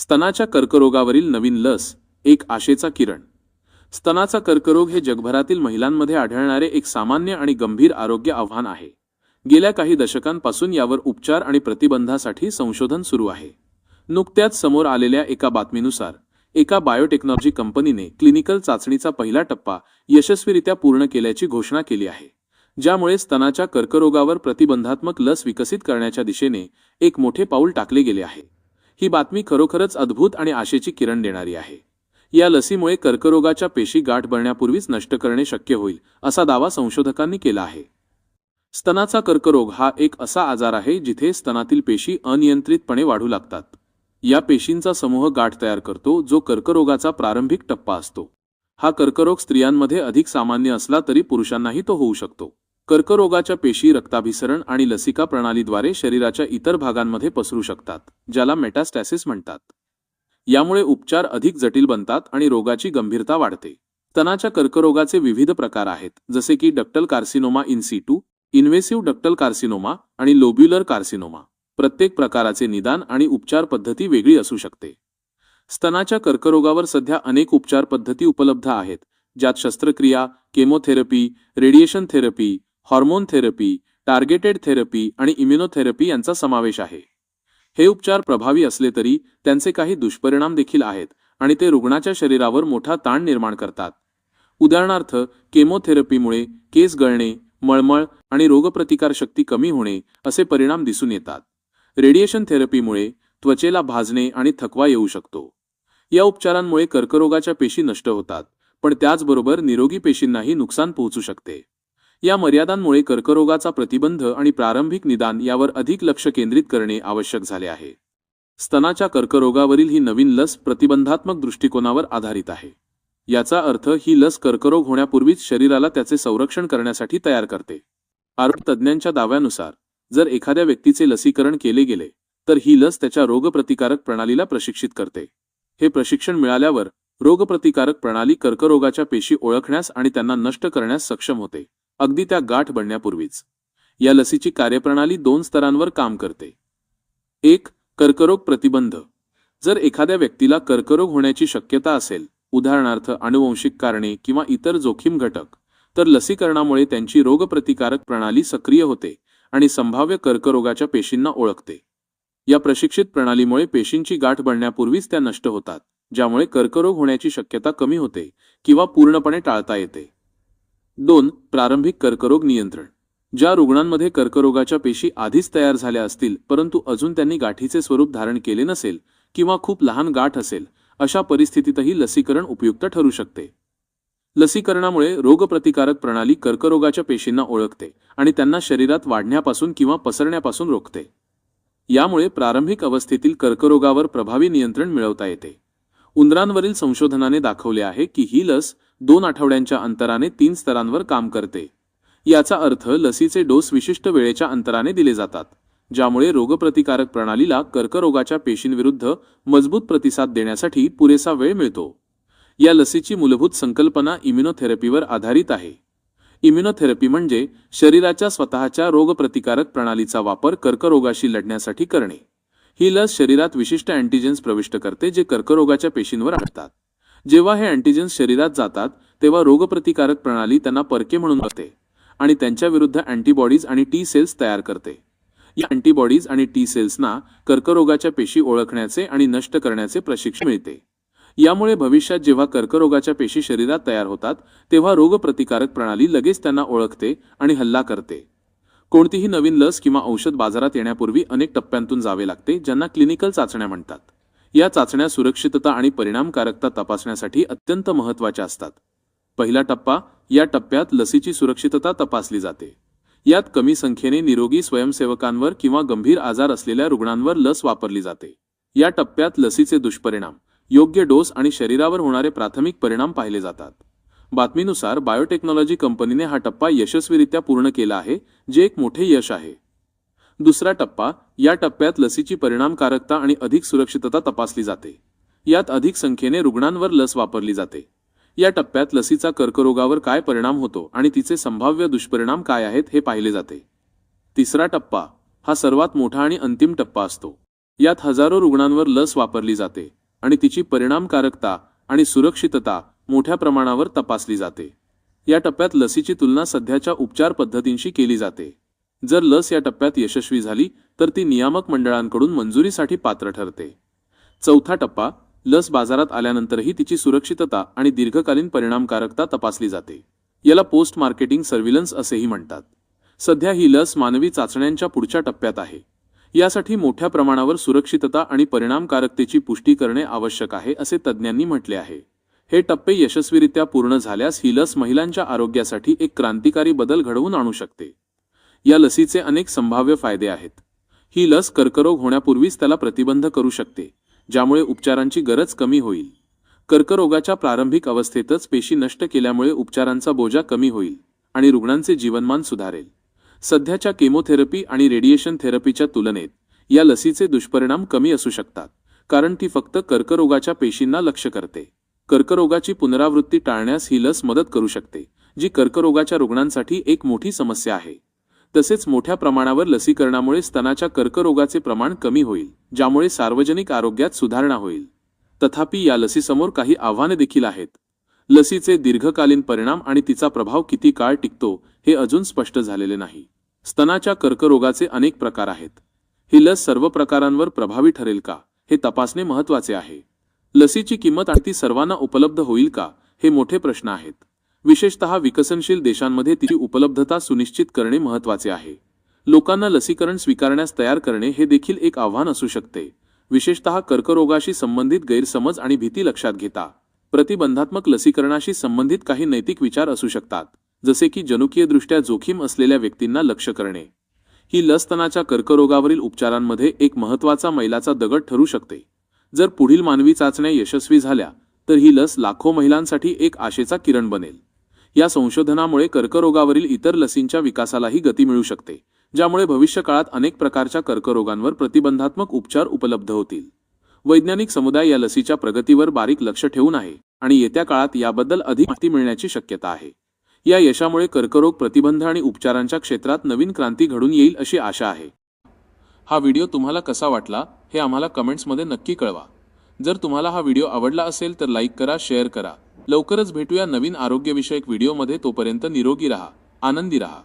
स्तनाच्या कर्करोगावरील नवीन लस एक आशेचा किरण. स्तनाचा कर्करोग हे जगभरातील महिलांमध्ये आढळणारे एक सामान्य आणि गंभीर आरोग्य आव्हान आहे. गेल्या काही दशकांपासून यावर उपचार आणि प्रतिबंधासाठी संशोधन सुरू आहे. नुकत्याच समोर आलेल्या एका बातमीनुसार एका बायोटेक्नॉलॉजी कंपनीने क्लिनिकल चाचणीचा पहिला टप्पा यशस्वीरित्या पूर्ण केल्याची घोषणा केली आहे ज्यामुळे स्तनाच्या कर्करोगावर प्रतिबंधात्मक लस विकसित करण्याच्या दिशेने एक मोठे पाऊल टाकले गेले आहे. ही बातमी खरोखरच अद्भुत आणि आशेची किरण देणारी आहे. या लसीमुळे कर्करोगाच्या पेशी गाठ बनण्यापूर्वीच नष्ट करणे शक्य होईल असा दावा संशोधकांनी केला आहे. स्तनाचा कर्करोग हा एक असा आजार आहे जिथे स्तनातील पेशी अनियंत्रितपणे वाढू लागतात. या पेशींचा समूह गाठ तयार करतो जो कर्करोगाचा प्रारंभिक टप्पा असतो. हा कर्करोग स्त्रियांमध्ये अधिक सामान्य असला तरी पुरुषांनाही तो होऊ शकतो. कर्करोगाच्या पेशी रक्ताभिसरण आणि लसिका प्रणालीद्वारे शरीराच्या इतर भागांमध्ये पसरू शकतात ज्याला मेटास्टॅसिस म्हणतात. यामुळे उपचार अधिक जटिल बनतात आणि रोगाची गंभीरता वाढते. स्तनाच्या कर्करोगाचे विविध प्रकार आहेत जसे की ductal carcinoma in situ invasive ductal carcinoma आणि लोब्युलर कार्सिनोमा. प्रत्येक प्रकाराचे निदान आणि उपचार पद्धती वेगळी असू शकते. स्तनाच्या कर्करोगावर सध्या अनेक उपचार पद्धती उपलब्ध आहेत ज्यात शस्त्रक्रिया chemotherapy radiation therapy hormone therapy targeted therapy आणि इम्युनोथेरपी यांचा समावेश आहे. हे उपचार प्रभावी असले तरी त्यांचे काही दुष्परिणाम देखील आहेत आणि ते रुग्णाच्या शरीरावर मोठा ताण निर्माण करतात. उदाहरणार्थ केमोथेरपीमुळे केस गळणे मळमळ आणि रोगप्रतिकारशक्ती कमी होणे असे परिणाम दिसून येतात. रेडिएशन थेरपीमुळे त्वचेला भाजणे आणि थकवा येऊ शकतो. या उपचारांमुळे कर्करोगाच्या पेशी नष्ट होतात पण त्याचबरोबर निरोगी पेशींनाही नुकसान पोहोचू शकते. या मर्यादांमुळे कर्करोगाचा प्रतिबंध आणि प्रारंभिक निदान यावर अधिक लक्ष केंद्रित करणे आवश्यक झाले आहे. स्तनाच्या कर्करोगावरील ही नवीन लस प्रतिबंधात्मक दृष्टिकोनावर आधारित आहे. याचा अर्थ ही लस कर्करोग होण्यापूर्वीच शरीराला त्याचे संरक्षण करण्यासाठी तयार करते. आरोग्य तज्ज्ञांच्या दाव्यानुसार जर एखाद्या व्यक्तीचे लसीकरण केले गेले तर ही लस त्याच्या रोगप्रतिकारक प्रणालीला प्रशिक्षित करते. हे प्रशिक्षण मिळाल्यावर रोगप्रतिकारक प्रणाली कर्करोगाच्या पेशी ओळखण्यास आणि त्यांना नष्ट करण्यास सक्षम होते. अगदी त्या गाठ बनण्यापूर्वीच. या लसीची कार्यप्रणाली दोन स्तरांवर काम करते. एक कर्करोग प्रतिबंध. जर एखाद्या व्यक्तीला कर्करोग होण्याची शक्यता असेल उदाहरणार्थ अनुवंशिक कारणे किंवा इतर जोखीम घटक तर लसीकरणामुळे त्यांची रोगप्रतिकारक प्रणाली सक्रिय होते आणि संभाव्य कर्करोगाच्या पेशींना ओळखते. या प्रशिक्षित प्रणालीमुळे पेशींची गाठ बनण्यापूर्वीच त्या नष्ट होतात ज्यामुळे कर्करोग होण्याची शक्यता कमी होते किंवा पूर्णपणे टाळता येते. दोन प्रारंभिक कर्करोग नियंत्रण. ज्या रुग्णांमध्ये कर्करोगाच्या पेशी आधीच तयार झाल्या असतील परंतु अजून त्यांनी गाठीचे स्वरूप धारण केले नसेल किंवा खूप लहान गाठ असेल अशा परिस्थितीतही लसीकरण उपयुक्त ठरू शकते. लसीकरणामुळे रोगप्रतिकारक प्रणाली कर्करोगाच्या पेशींना ओळखते आणि त्यांना शरीरात वाढण्यापासून किंवा पसरण्यापासून रोखते. यामुळे प्रारंभिक अवस्थेतील कर्करोगावर प्रभावी नियंत्रण मिळवता येते. उंदरांवरील संशोधनाने दाखवले आहे की ही लस दोन आठवड्यांच्या अंतराने तीन स्तरांवर काम करते. याचा अर्थ लसीचे डोस विशिष्ट वेळेच्या अंतराने दिले जातात ज्यामुळे रोगप्रतिकारक प्रणालीला कर्करोगाच्या पेशींविरुद्ध मजबूत प्रतिसाद देण्यासाठी पुरेसा वेळ मिळतो. या लसीची मूलभूत संकल्पना इम्युनोथेरपीवर आधारित आहे. इम्युनोथेरपी म्हणजे शरीराच्या स्वतःच्या रोगप्रतिकारक प्रणालीचा वापर कर्करोगाशी लढण्यासाठी करणे. ही लस शरीरात विशिष्ट अँटीजेन्स प्रविष्ट करते जे कर्करोगाच्या पेशींवर आढळतात. जेव्हा हे अँटीजेन्स शरीरात जातात तेव्हा रोगप्रतिकारक प्रणाली त्यांना परके म्हणून बघते आणि त्यांच्या विरुद्ध अँटीबॉडीज आणि टी सेल्स तयार करते. या अँटीबॉडीज आणि टी सेल्सना कर्करोगाच्या पेशी ओळखण्याचे आणि नष्ट करण्याचे प्रशिक्षण मिळते. यामुळे भविष्यात जेव्हा कर्करोगाच्या पेशी शरीरात तयार होतात तेव्हा रोगप्रतिकारक प्रणाली लगेच त्यांना ओळखते आणि हल्ला करते. कोणतीही नवीन लस किंवा औषध बाजारात येण्यापूर्वी अनेक टप्प्यांतून जावे लागते ज्यांना क्लिनिकल चाचण्या म्हणतात. या चाचण्या सुरक्षितता आणि परिणामकारकता तपासण्यासाठी अत्यंत महत्त्वाच्या असतात. पहिला टप्पा या टप्प्यात लसीची सुरक्षितता तपासली जाते. यात कमी संख्येने निरोगी स्वयंसेवकांवर किंवा गंभीर आजार असलेल्या रुग्णांवर लस वापरली जाते. या टप्प्यात लसीचे दुष्परिणाम योग्य डोस आणि शरीरावर होणारे प्राथमिक परिणाम पाहिले जातात. बातमीनुसार बायोटेक्नॉलॉजी कंपनीने हा टप्पा यशस्वीरित्या पूर्ण केला आहे जे एक मोठे यश आहे. दुसरा टप्पा या टप्प्यात लसीची परिणामकारकता आणि अधिक सुरक्षितता तपासली जाते. यात अधिक संख्येने रुग्णांवर लस वापरली जाते. या टप्प्यात लसीचा कर्करोगावर काय परिणाम होतो आणि तिचे संभाव्य दुष्परिणाम काय आहेत हे पाहिले जाते. तिसरा टप्पा हा सर्वात मोठा आणि अंतिम टप्पा असतो. यात हजारो रुग्णांवर लस वापरली जाते आणि तिची परिणामकारकता आणि सुरक्षितता मोठ्या प्रमाणावर तपासली जाते. या टप्प्यात लसीची तुलना सध्याच्या उपचार पद्धतींशी केली जाते. जर लस या टप्प्यात यशस्वी झाली तर ती नियामक मंडळांकडून मंजुरीसाठी पात्र ठरते. चौथा टप्पा लस बाजारात आल्यानंतरही तिची सुरक्षितता आणि दीर्घकालीन परिणामकारकता तपासली जाते. याला पोस्ट मार्केटिंग सर्व्हिलन्स असेही म्हणतात. सध्या ही लस मानवी चाचण्यांच्या पुढच्या टप्प्यात आहे. यासाठी मोठ्या प्रमाणावर सुरक्षितता आणि परिणामकारकतेची पुष्टी करणे आवश्यक आहे असे तज्ज्ञांनी म्हटले आहे. हे टप्पे यशस्वीरित्या पूर्ण झाल्यास ही लस महिलांच्या आरोग्यासाठी एक क्रांतिकारी बदल घडवून आणू शकते. या लसीचे अनेक संभाव्य फायदे आहेत. ही लस कर्करोग होण्यापूर्वीच त्याला प्रतिबंध करू शकते ज्यामुळे उपचारांची गरज कमी होईल. कर्करोगाच्या प्रारंभिक अवस्थेतच पेशी नष्ट केल्यामुळे उपचारांचा बोजा कमी होईल आणि रुग्णांचे जीवनमान सुधारेल. सध्याच्या केमोथेरपी आणि रेडिएशन थेरपीच्या तुलनेत या लसीचे दुष्परिणाम कमी असू शकतात कारण ती फक्त कर्करोगाच्या पेशींना लक्ष करते. कर्करोगाची पुनरावृत्ती टाळण्यास ही लस मदत करू शकते जी कर्करोगाच्या रुग्णांसाठी एक मोठी समस्या आहे. तसेच मोठ्या प्रमाणावर लसीकरणामुळे स्तनाच्या कर्करोगाचे प्रमाण कमी होईल ज्यामुळे सार्वजनिक आरोग्यात सुधारणा होईल. तथापि या लसीसमोर काही आव्हाने देखील आहेत. लसीचे दीर्घकालीन परिणाम आणि तिचा प्रभाव किती काळ टिकतो हे अजून स्पष्ट झालेले नाही. स्तनाच्या कर्करोगाचे अनेक प्रकार आहेत. ही लस सर्व प्रकारांवर प्रभावी ठरेल का हे तपासणे महत्त्वाचे आहे. लसीची किंमत आणि ती सर्वांना उपलब्ध होईल का हे मोठे प्रश्न आहेत. विशेषतः विकसनशील देशांमध्ये तिची उपलब्धता सुनिश्चित करणे महत्त्वाचे आहे. लोकांना लसीकरण स्वीकारण्यास तयार करणे हे देखील एक आव्हान असू शकते. विशेषतः कर्करोगाशी संबंधित गैरसमज आणि भीती लक्षात घेता. प्रतिबंधात्मक लसीकरणाशी संबंधित काही नैतिक विचार असू शकतात जसे की जनुकीयदृष्ट्या जोखीम असलेल्या व्यक्तींना लक्ष करणे. ही लस कर्करोगावरील उपचारांमध्ये एक महत्त्वाचा मैलाचा दगड ठरू शकते. जर पुढील मानवी चाचण्या यशस्वी झाल्या तर ही लस लाखो महिलांसाठी एक आशेचा किरण बनेल. या संशोधनामुळे कर्करोगावरील इतर लसींच्या विकासालाही गती मिळू शकते ज्यामुळे भविष्यकाळात अनेक प्रकारच्या कर्करोगांवर प्रतिबंधात्मक उपचार उपलब्ध होतील. वैज्ञानिक समुदाय या लसीच्या प्रगतीवर बारीक लक्ष ठेवून आहे आणि येत्या काळात याबद्दल अधिक माहिती मिळण्याची शक्यता आहे. या यशामुळे कर्करोग प्रतिबंध आणि उपचारांच्या क्षेत्रात नवीन क्रांती घडून येईल अशी आशा आहे. हा व्हिडिओ तुम्हाला कसा वाटला हे आम्हाला कमेंट्समध्ये नक्की कळवा. जर तुम्हाला हा व्हिडिओ आवडला असेल तर लाईक करा शेअर करा. लवकरच भेटूया नवीन आरोग्यविषयक व्हिडिओमध्ये तोपर्यंत निरोगी राहा आनंदी राहा.